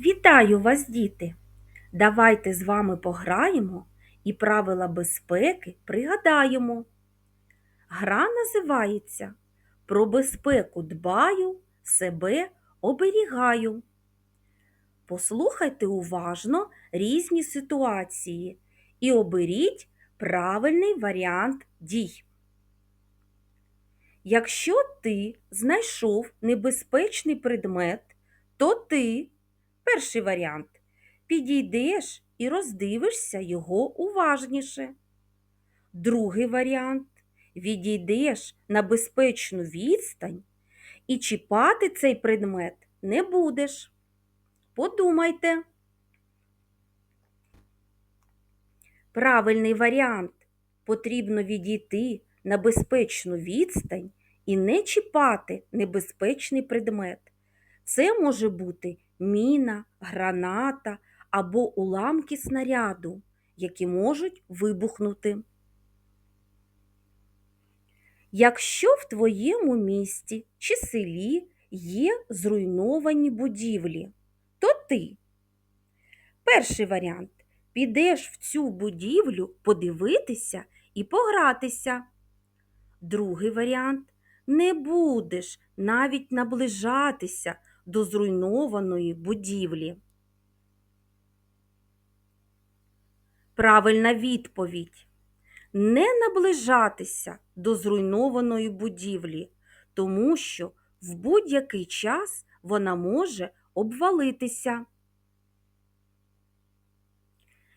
Вітаю вас, діти! Давайте з вами пограємо і правила безпеки пригадаємо. Гра називається Про безпеку дбаю, себе оберігаю. Послухайте уважно різні ситуації і оберіть правильний варіант дій. Якщо ти знайшов небезпечний предмет, то ти Перший варіант. Підійдеш і роздивишся його уважніше. Другий варіант. Відійдеш на безпечну відстань і чіпати цей предмет не будеш. Подумайте. Правильний варіант. Потрібно відійти на безпечну відстань і не чіпати небезпечний предмет. Це може бути міна, граната або уламки снаряду, які можуть вибухнути. Якщо в твоєму місті чи селі є зруйновані будівлі, то ти перший варіант підеш в цю будівлю подивитися і погратися. Другий варіант не будеш навіть наближатися до зруйнованої будівлі? Правильна відповідь. Не наближатися до зруйнованої будівлі, тому що в будь-який час вона може обвалитися.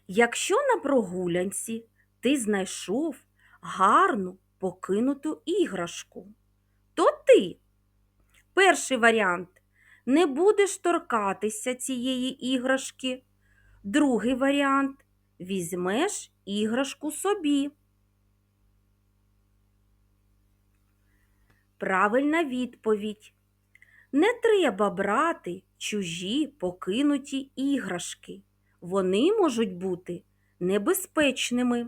Якщо на прогулянці ти знайшов гарну покинуту іграшку, то ти перший варіант не будеш торкатися цієї іграшки. Другий варіант візьмеш іграшку собі. Правильна відповідь. Не треба брати чужі покинуті іграшки. Вони можуть бути небезпечними.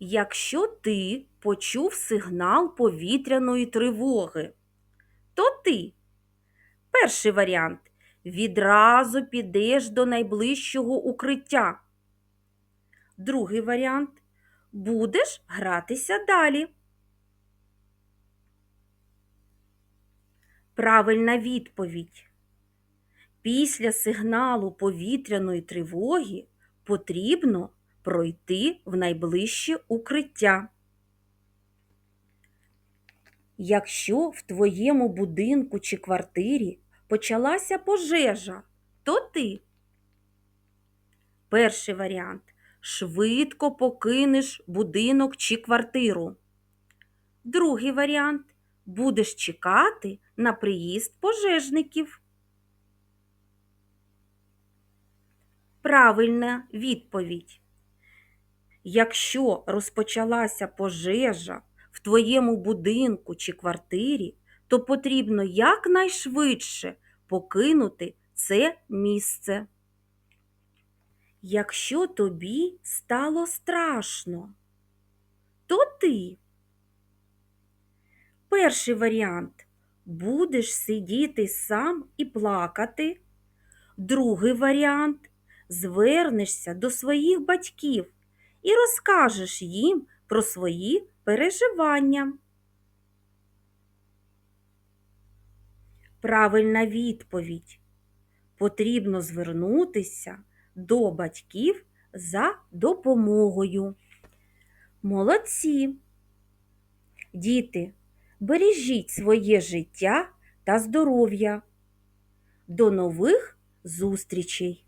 Якщо ти почув сигнал повітряної тривоги, то ти перший варіант відразу підеш до найближчого укриття. Другий варіант будеш гратися далі. Правильна відповідь. Після сигналу повітряної тривоги потрібно пройти в найближче укриття. Якщо в твоєму будинку чи квартирі почалася пожежа, то ти. Перший варіант швидко покинеш будинок чи квартиру. Другий варіант будеш чекати на приїзд пожежників. Правильна відповідь. Якщо розпочалася пожежа в твоєму будинку чи квартирі, то потрібно якнайшвидше покинути це місце. Якщо тобі стало страшно, то ти. Перший варіант будеш сидіти сам і плакати. Другий варіант звернешся до своїх батьків і розкажеш їм про свої переживання. Правильна відповідь. Потрібно звернутися до батьків за допомогою. Молодці. Діти, бережіть своє життя та здоров'я. До нових зустрічей!